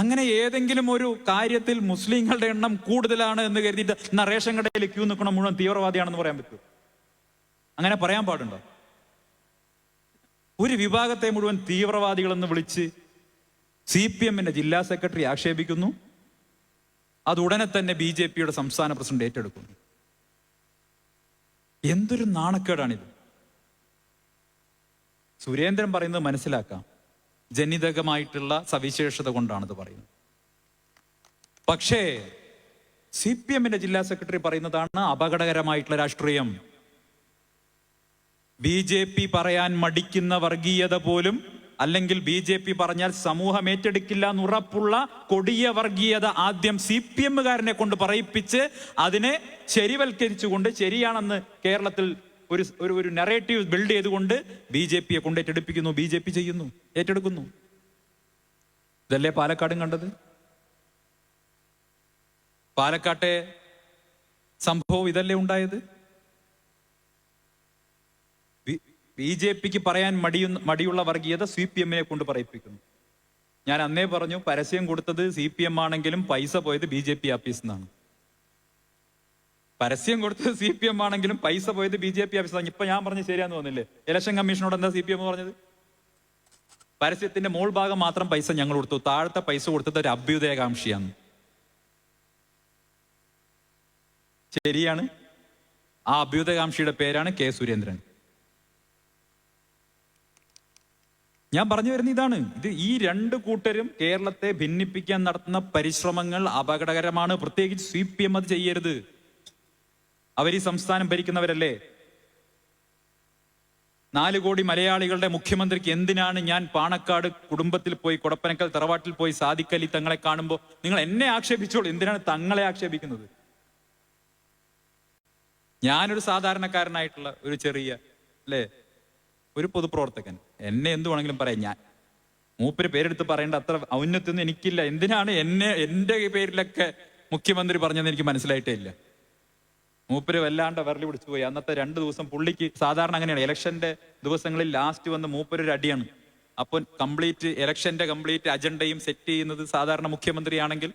അങ്ങനെ ഏതെങ്കിലും ഒരു കാര്യത്തിൽ മുസ്ലിങ്ങളുടെ എണ്ണം കൂടുതലാണ് എന്ന് കരുതിയിട്ട് എന്നാ റേഷൻ കടയിൽ ക്യൂ നിൽക്കണം മുഴുവൻ തീവ്രവാദിയാണെന്ന് പറയാൻ പറ്റുമോ അങ്ങനെ പറയാൻ പാടുണ്ടോ? ഒരു വിഭാഗത്തെ മുഴുവൻ തീവ്രവാദികളെന്ന് വിളിച്ച് സി പി എമ്മിന്റെ ജില്ലാ സെക്രട്ടറി ആക്ഷേപിക്കുന്നു. അത് ഉടനെ തന്നെ ബി ജെ പിയുടെ സംസ്ഥാന പ്രസിഡന്റ് ഏറ്റെടുക്കുന്നു. എന്തൊരു നാണക്കേടാണിത്. സുരേന്ദ്രൻ പറയുന്നത് മനസ്സിലാക്കാം. ജനിതകമായിട്ടുള്ള സവിശേഷത കൊണ്ടാണിത് പറയുന്നത്. പക്ഷേ സി പി എമ്മിന്റെ ജില്ലാ സെക്രട്ടറി പറയുന്നതാണ് അപകടകരമായിട്ടുള്ള രാഷ്ട്രീയം. ബി ജെ പി പറയാൻ മടിക്കുന്ന വർഗീയത പോലും അല്ലെങ്കിൽ ബി ജെ പി പറഞ്ഞാൽ സമൂഹം ഏറ്റെടുക്കില്ല എന്ന് ഉറപ്പുള്ള കൊടിയ വർഗീയത ആദ്യം സി പി എമ്മുകാരനെ കൊണ്ട് പറയിപ്പിച്ച് അതിനെ ശരിവൽക്കരിച്ചുകൊണ്ട് ശരിയാണെന്ന് കേരളത്തിൽ ഒരു ഒരു ഒരു നെറേറ്റീവ് ബിൽഡ് ചെയ്തുകൊണ്ട് ബി ജെ പിയെ കൊണ്ട് ഏറ്റെടുപ്പിക്കുന്നു ബി ജെ പി ചെയ്യുന്നു ഏറ്റെടുക്കുന്നു. ഇതല്ലേ പാലക്കാടും കണ്ടത്? പാലക്കാട്ടെ സംഭവം ഇതല്ലേ ഉണ്ടായത്? ബി ജെ പിക്ക് പറയാൻ മടിയുന്ന മടിയുള്ള വർഗീയത സി പി എമ്മിനെ കൊണ്ട് പറയിപ്പിക്കുന്നു. ഞാൻ അന്നേ പറഞ്ഞു പരസ്യം കൊടുത്തത് സി പി എം ആണെങ്കിലും പൈസ പോയത് ബി ജെ പി ആഫീസിൽ നിന്നാണ് പരസ്യം കൊടുത്തത് സി പി എം ആണെങ്കിലും പൈസ പോയത് ബി ജെ പി ഓഫീസാണ് ഇപ്പൊ ഞാൻ പറഞ്ഞ ശരിയാന്ന് തോന്നില്ലേ ഇലക്ഷൻ കമ്മീഷനോട് എന്താ സി പി എം പറഞ്ഞത്? പരസ്യത്തിന്റെ മോൾ ഭാഗം മാത്രം പൈസ ഞങ്ങൾ കൊടുത്തു. താഴത്തെ പൈസ കൊടുത്തത് ഒരു അഭ്യുദയകാംക്ഷിയാണ്. ശരിയാണ്. ആ അഭ്യുദയകാംക്ഷിയുടെ പേരാണ് കെ സുരേന്ദ്രൻ. ഞാൻ പറഞ്ഞു വരുന്ന ഇതാണ്. ഇത് ഈ രണ്ട് കൂട്ടരും കേരളത്തെ ഭിന്നിപ്പിക്കാൻ നടത്തുന്ന പരിശ്രമങ്ങൾ അപകടകരമാണ്. പ്രത്യേകിച്ച് സി പി എം അത് ചെയ്യരുത്. അവർ ഈ സംസ്ഥാനം ഭരിക്കുന്നവരല്ലേ? നാല് കോടി മലയാളികളുടെ മുഖ്യമന്ത്രിക്ക് എന്തിനാണ് ഞാൻ പാണക്കാട് കുടുംബത്തിൽ പോയി കൊടപ്പനക്കൽ തറവാട്ടിൽ പോയി സാദിഖലി തങ്ങളെ കാണുമ്പോൾ നിങ്ങൾ എന്നെ ആക്ഷേപിച്ചോളൂ? എന്തിനാണ് തങ്ങളെ ആക്ഷേപിക്കുന്നത്? ഞാനൊരു സാധാരണക്കാരനായിട്ടുള്ള ഒരു ചെറിയ അല്ലേ? ഒരു പൊതുപ്രവർത്തകൻ. എന്നെ എന്ത് വേണമെങ്കിലും പറയാം. ഞാൻ മൂപ്പര് പേരെടുത്ത് പറയേണ്ട അത്ര ഔന്നത്യൊന്നും എനിക്കില്ല. എന്തിനാണ് എന്നെ എന്റെ പേരിലൊക്കെ മുഖ്യമന്ത്രി പറഞ്ഞതെന്ന് എനിക്ക് മനസ്സിലായിട്ടേ ഇല്ല. മൂപ്പര് വല്ലാണ്ട് വിരലി പിടിച്ചു പോയി. അന്നത്തെ രണ്ട് ദിവസം പുള്ളിക്ക് സാധാരണ അങ്ങനെയാണ്. ഇലക്ഷന്റെ ദിവസങ്ങളിൽ ലാസ്റ്റ് വന്ന് മൂപ്പര് അടിയാണ്. അപ്പൊ കംപ്ലീറ്റ് ഇലക്ഷന്റെ കംപ്ലീറ്റ് അജണ്ടയും സെറ്റ് ചെയ്യുന്നത് സാധാരണ മുഖ്യമന്ത്രിയാണെങ്കിൽ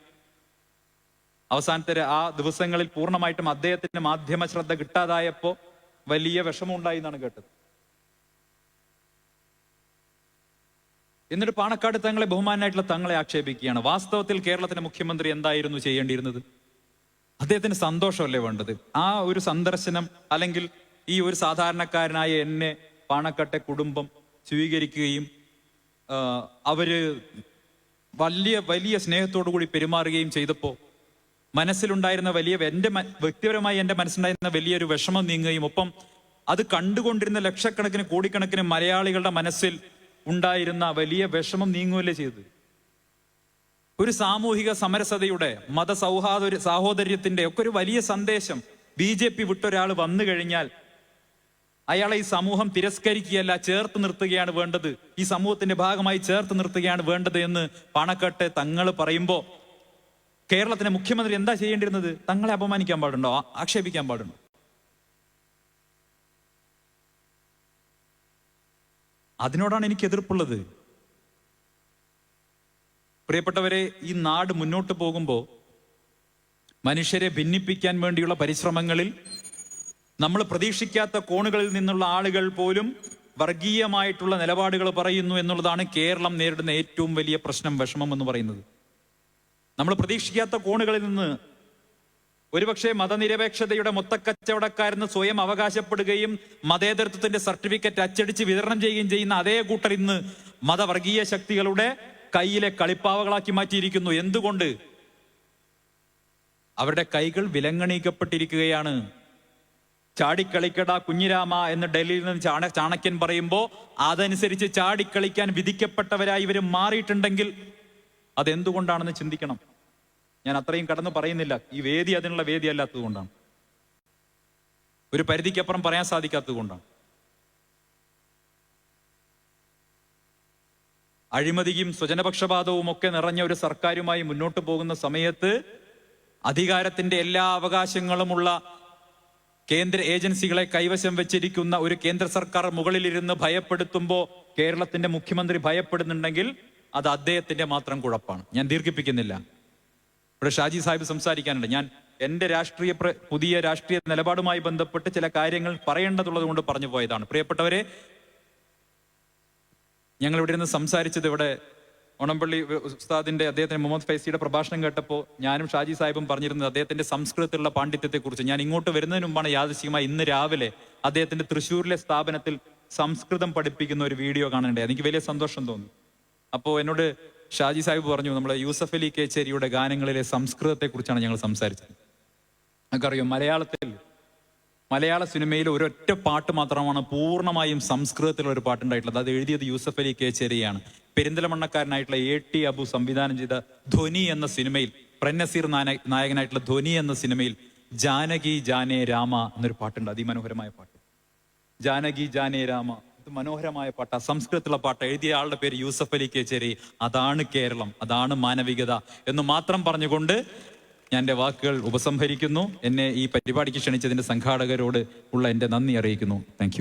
അവസാനത്തെ ആ ദിവസങ്ങളിൽ പൂർണമായിട്ടും അദ്ദേഹത്തിന്റെ മാധ്യമ ശ്രദ്ധ കിട്ടാതായപ്പോ വലിയ വിഷമം ഉണ്ടായി എന്നാണ് കേട്ടത്. എന്നിട്ട് പാണക്കാട് തങ്ങളെ ബഹുമാനായിട്ടുള്ള തങ്ങളെ ആക്ഷേപിക്കുകയാണ്. വാസ്തവത്തിൽ കേരളത്തിന്റെ മുഖ്യമന്ത്രി എന്തായിരുന്നു ചെയ്യേണ്ടിയിരുന്നത്? അദ്ദേഹത്തിന് സന്തോഷമല്ലേ വേണ്ടത്? ആ ഒരു സന്ദർശനം അല്ലെങ്കിൽ ഈ ഒരു സാധാരണക്കാരനായ എന്നെ പാണക്കട്ടെ കുടുംബം സ്വീകരിക്കുകയും അവർ വലിയ വലിയ സ്നേഹത്തോടു കൂടി പെരുമാറുകയും ചെയ്തപ്പോൾ മനസ്സിലുണ്ടായിരുന്ന വലിയ എന്റെ വ്യക്തിപരമായി എന്റെ മനസ്സിലുണ്ടായിരുന്ന വലിയൊരു വിഷമം നീങ്ങുകയും ഒപ്പം അത് കണ്ടുകൊണ്ടിരുന്ന ലക്ഷക്കണക്കിന് കോടിക്കണക്കിന് മലയാളികളുടെ മനസ്സിൽ ഉണ്ടായിരുന്ന വലിയ വിഷമം നീങ്ങുകയല്ലേ ചെയ്തത്? ഒരു സാമൂഹിക സമരസതയുടെ മത സൗഹാദ സാഹോദര്യത്തിന്റെ ഒക്കെ ഒരു വലിയ സന്ദേശം ബി ജെ പി വിട്ടൊരാൾ വന്നു കഴിഞ്ഞാൽ അയാളെ ഈ സമൂഹം തിരസ്കരിക്കുകയല്ല ചേർത്ത് നിർത്തുകയാണ് വേണ്ടത്. ഈ സമൂഹത്തിന്റെ ഭാഗമായി ചേർത്ത് നിർത്തുകയാണ് വേണ്ടത് എന്ന് പണക്കെട്ട് തങ്ങൾ പറയുമ്പോ കേരളത്തിന്റെ മുഖ്യമന്ത്രി എന്താ ചെയ്യേണ്ടിരുന്നത് തങ്ങളെ അപമാനിക്കാൻ പാടുണ്ടോ? ആക്ഷേപിക്കാൻ പാടുണ്ടോ? അതിനോടാണ് എനിക്ക് എതിർപ്പുള്ളത്. പ്രിയപ്പെട്ടവരെ ഈ നാട് മുന്നോട്ട് പോകുമ്പോൾ മനുഷ്യരെ ഭിന്നിപ്പിക്കാൻ വേണ്ടിയുള്ള പരിശ്രമങ്ങളിൽ നമ്മൾ പ്രതീക്ഷിക്കാത്ത കോണുകളിൽ നിന്നുള്ള ആളുകൾ പോലും വർഗീയമായിട്ടുള്ള നിലപാടുകൾ പറയുന്നു എന്നുള്ളതാണ് കേരളം നേരിടുന്ന ഏറ്റവും വലിയ പ്രശ്നം വിഷമം എന്ന് പറയുന്നത്. നമ്മൾ പ്രതീക്ഷിക്കാത്ത കോണുകളിൽ നിന്ന് ഒരുപക്ഷെ മതനിരപേക്ഷതയുടെ മൊത്തക്കച്ചവടക്കാരെന്ന് സ്വയം അവകാശപ്പെടുകയും മതേതരത്വത്തിന്റെ സർട്ടിഫിക്കറ്റ് അച്ചടിച്ച് വിതരണം ചെയ്യുകയും ചെയ്യുന്ന അതേ കൂട്ടർ ഇന്ന് മതവർഗീയ ശക്തികളുടെ കയ്യിലെ കളിപ്പാവകളാക്കി മാറ്റിയിരിക്കുന്നു. എന്തുകൊണ്ട്? അവരുടെ കൈകൾ വിലങ്ങണീക്കപ്പെട്ടിരിക്കുകയാണ്. ചാടിക്കളിക്കട കുഞ്ഞിരാമ എന്ന് ഡൽഹിയിൽ നിന്ന് ചാണ ചാണക്യൻ പറയുമ്പോൾ അതനുസരിച്ച് ചാടിക്കളിക്കാൻ വിധിക്കപ്പെട്ടവരായി ഇവർ മാറിയിട്ടുണ്ടെങ്കിൽ അതെന്തുകൊണ്ടാണെന്ന് ചിന്തിക്കണം. ഞാൻ അത്രയും കടന്നു പറയുന്നില്ല. ഈ വേദി അതിനുള്ള വേദി അല്ലാത്തത് കൊണ്ടാണ് ഒരു പരിധിക്കപ്പുറം പറയാൻ സാധിക്കാത്തത് കൊണ്ടാണ് അഴിമതിയും സ്വജനപക്ഷപാതവും ഒക്കെ നിറഞ്ഞ ഒരു സർക്കാരുമായി മുന്നോട്ട് പോകുന്ന സമയത്ത് അധികാരത്തിന്റെ എല്ലാ അവകാശങ്ങളുമുള്ള കേന്ദ്ര ഏജൻസികളെ കൈവശം വെച്ചിരിക്കുന്ന ഒരു കേന്ദ്ര സർക്കാർ മുകളിലിരുന്ന് ഭയപ്പെടുത്തുമ്പോൾ കേരളത്തിന്റെ മുഖ്യമന്ത്രി ഭയപ്പെടുന്നുണ്ടെങ്കിൽ അത് അദ്ദേഹത്തിന്റെ മാത്രം കുഴപ്പമാണ് ഞാൻ ദീർഘിപ്പിക്കുന്നില്ല. ഇവിടെ ഷാജി സാഹിബ് സംസാരിക്കാനുണ്ട്. ഞാൻ എന്റെ രാഷ്ട്രീയ പുതിയ രാഷ്ട്രീയ നിലപാടുമായി ബന്ധപ്പെട്ട് ചില കാര്യങ്ങൾ പറയേണ്ടതുള്ളത് കൊണ്ട് പറഞ്ഞു പോയതാണ്. പ്രിയപ്പെട്ടവരെ ഞങ്ങൾ ഇവിടെ ഇരുന്ന് സംസാരിച്ചത് ഇവിടെ ഓണംപള്ളി ഉസ്താദിന്റെ അദ്ദേഹത്തിന്റെ മുഹമ്മദ് ഫൈസിയുടെ പ്രഭാഷണം കേട്ടപ്പോൾ ഞാനും ഷാജി സാഹിബും പറഞ്ഞിരുന്നത് അദ്ദേഹത്തിന്റെ സംസ്കൃതത്തിലുള്ള പാണ്ഡിത്യത്തെ കുറിച്ച് ഞാൻ ഇങ്ങോട്ട് വരുന്നതിന് മുമ്പാണ് യാദൃശ്യമായി ഇന്ന് രാവിലെ അദ്ദേഹത്തിന്റെ തൃശ്ശൂരിലെ സ്ഥാപനത്തിൽ സംസ്കൃതം പഠിപ്പിക്കുന്ന ഒരു വീഡിയോ കാണാനുണ്ടായി എനിക്ക് വലിയ സന്തോഷം തോന്നി. അപ്പോൾ എന്നോട് ഷാജി സാഹിബ് പറഞ്ഞു നമ്മുടെ യൂസഫ് അലി കേച്ചേരിയുടെ ഗാനങ്ങളിലെ സംസ്കൃതത്തെ കുറിച്ചാണ് ഞങ്ങൾ സംസാരിച്ചത്. നമുക്കറിയാം മലയാളത്തിൽ മലയാള സിനിമയിൽ ഒരൊറ്റ പാട്ട് മാത്രമാണ് പൂർണമായും സംസ്കൃതത്തിലുള്ള ഒരു പാട്ടുണ്ടായിട്ടുള്ളത്. അത് എഴുതിയത് യൂസഫ് അലി കേച്ചേരിയാണ് പെരിന്തലമണ്ണക്കാരനായിട്ടുള്ള എ ടി അബു സംവിധാനം ചെയ്ത ധ്വനി എന്ന സിനിമയിൽ പ്രന്നസീർ നായ- നായകനായിട്ടുള്ള ധ്വനി എന്ന സിനിമയിൽ ജാനകി ജാനേ രാമ എന്നൊരു പാട്ടുണ്ട്. അതിമനോഹരമായ പാട്ട്. ജാനകി ജാനേ രാമ ഇത് മനോഹരമായ പാട്ട. സംസ്കൃതത്തിലുള്ള പാട്ട്. എഴുതിയ ആളുടെ പേര് യൂസഫ് അലി കേച്ചേരി അതാണ് കേരളം അതാണ് മാനവികത എന്ന് മാത്രം പറഞ്ഞുകൊണ്ട് ഞാൻ എന്റെ വാക്കുകൾ ഉപസംഹരിക്കുന്നു. എന്നെ ഈ പരിപാടിക്ക് ക്ഷണിച്ചതിന്റെ സംഘാടകരോട് ഉള്ള എന്റെ നന്ദി അറിയിക്കുന്നു. താങ്ക്